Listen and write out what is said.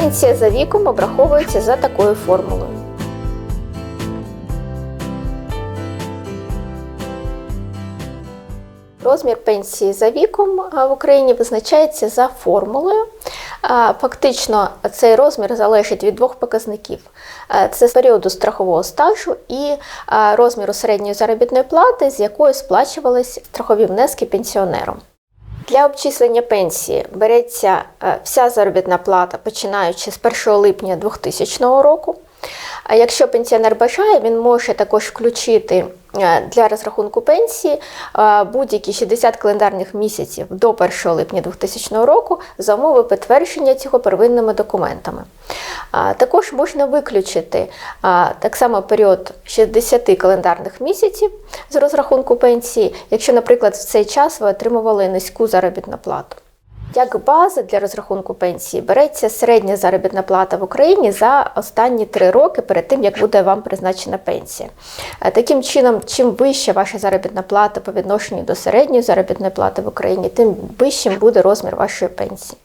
Пенсія за віком обраховується за такою формулою. Розмір пенсії за віком в Україні визначається за формулою. Фактично, цей розмір залежить від двох показників: це періоду страхового стажу і розміру середньої заробітної плати, з якої сплачувались страхові внески пенсіонером. Для обчислення пенсії береться е, вся заробітна плата, починаючи з 1 липня 2000 року. А якщо пенсіонер бажає, він може також включити е, для розрахунку пенсії е, будь-які 60 календарних місяців до 1 липня 2000 року за умови підтвердження цього первинними документами. Також можна виключити так само період 60 календарних місяців з розрахунку пенсії, якщо, наприклад, в цей час ви отримували низьку заробітну плату. Як база для розрахунку пенсії береться середня заробітна плата в Україні за останні три роки перед тим, як буде вам призначена пенсія. Е, Таким чином, чим вища ваша заробітна плата по відношенню до середньої заробітної плати в Україні, тим вищим буде розмір вашої пенсії.